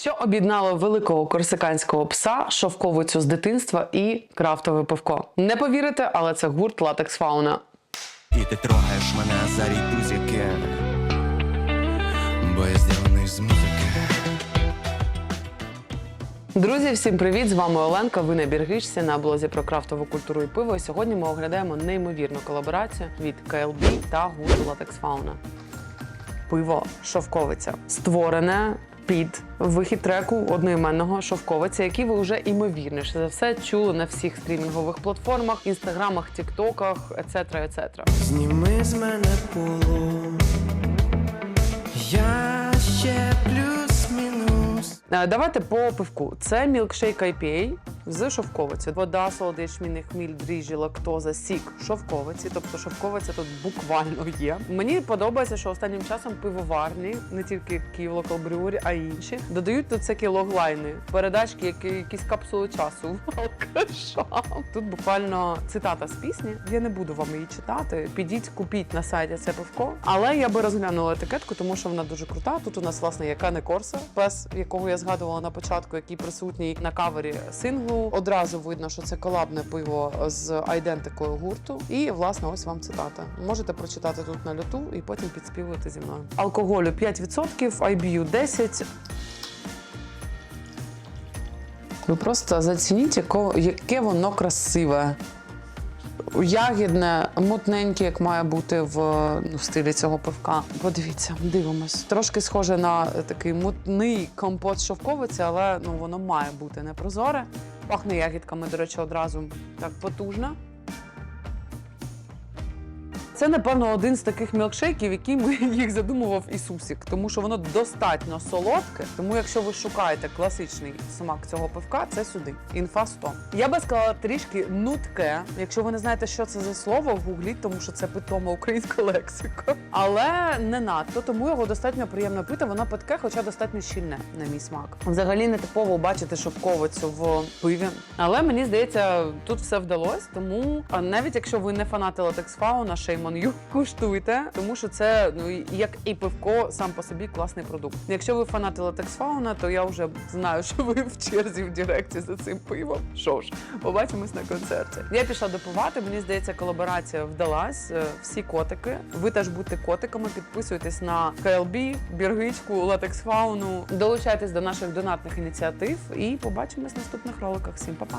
Що об'єднало великого корсиканського пса, шовковицю з дитинства і крафтове пивко? Не повірите, але це гурт Латекс Фауна. І ти трогаєш мене за рідузяки Бо я зроблений з музики Друзі, всім привіт! З вами Оленка. Ви на Біргишці на блозі про крафтову культуру і пиво. І сьогодні ми оглядаємо неймовірну колаборацію від KLB та гурту Латекс Фауна. Пиво шовковиця створене під вихід треку одноіменного шовковиця, який ви вже імовірніше за все чули на всіх стрімінгових платформах, інстаграмах, тіктоках, ецетра, ецетра. Зніми з мене полу Я ще плюс-мінус Е, Давайте по пивку. Це мілкшейк IPA з шовковиці. Вода, солодий ячмінний хміль, дріжджі, лактоза, сік, шовковиці. Тобто шовковиця тут буквально є. Мені подобається, що останнім часом пивоварні, не тільки Київ Brewery, а й інші, додають тут всякі логлайни, передачки, які якісь капсули часу. Тут буквально цитата з пісні. Я не буду вам її читати. Підіть, купіть на сайті це пивко. Але я би розглянула етикетку, тому що вона дуже крута. Тут у нас власне є Кане Корса, пес, якого я згадувала на початку, який присутній на кавері синглу. Одразу видно, що це колабне пиво з айдентикою гурту. І власне ось вам цитата. Можете прочитати тут на люту і потім підспівувати зі мною. Алкоголю 5%, IBU 10%. Ви просто зацініть, яке воно красиве. Ягідне, мутненьке, як має бути в ну, стилі цього пивка. Подивіться, дивимось. Трошки схоже на такий мутний компот шовковиці, але ну воно має бути непрозоре. Пахне ягідками, до речі, одразу так потужно. Це, напевно, один з таких мілкшейків, які ми їх задумував Ісусік, тому що воно достатньо солодке. Тому, якщо ви шукаєте класичний смак цього пивка, це сюди. Інфа 100. Я би сказала трішки нутке. Якщо ви не знаєте, що це за слово, гугліть, тому що це питома українська лексика. Але не надто, тому його достатньо приємно пити. Воно питке, хоча достатньо щільне, на мій смак. Взагалі не типово бачити шовковицю в пиві. Але мені здається, тут все вдалось. Тому навіть якщо ви не фанати латексфауна, shame on you, куштуйте, тому що це ну як і пивко сам по собі класний продукт. Якщо ви фанати латексфауна, то я вже знаю, що ви в черзі в Директі за цим пивом. Що ж, побачимось на концерті. Я пішла допивати. Мені здається, колаборація вдалась. Е, Всі котики. Ви теж будьте котиками. Підписуйтесь на KLB, Біргичку, Латексфауну. Долучайтесь до наших донатних ініціатив і побачимось в наступних роликах. Всім па-па!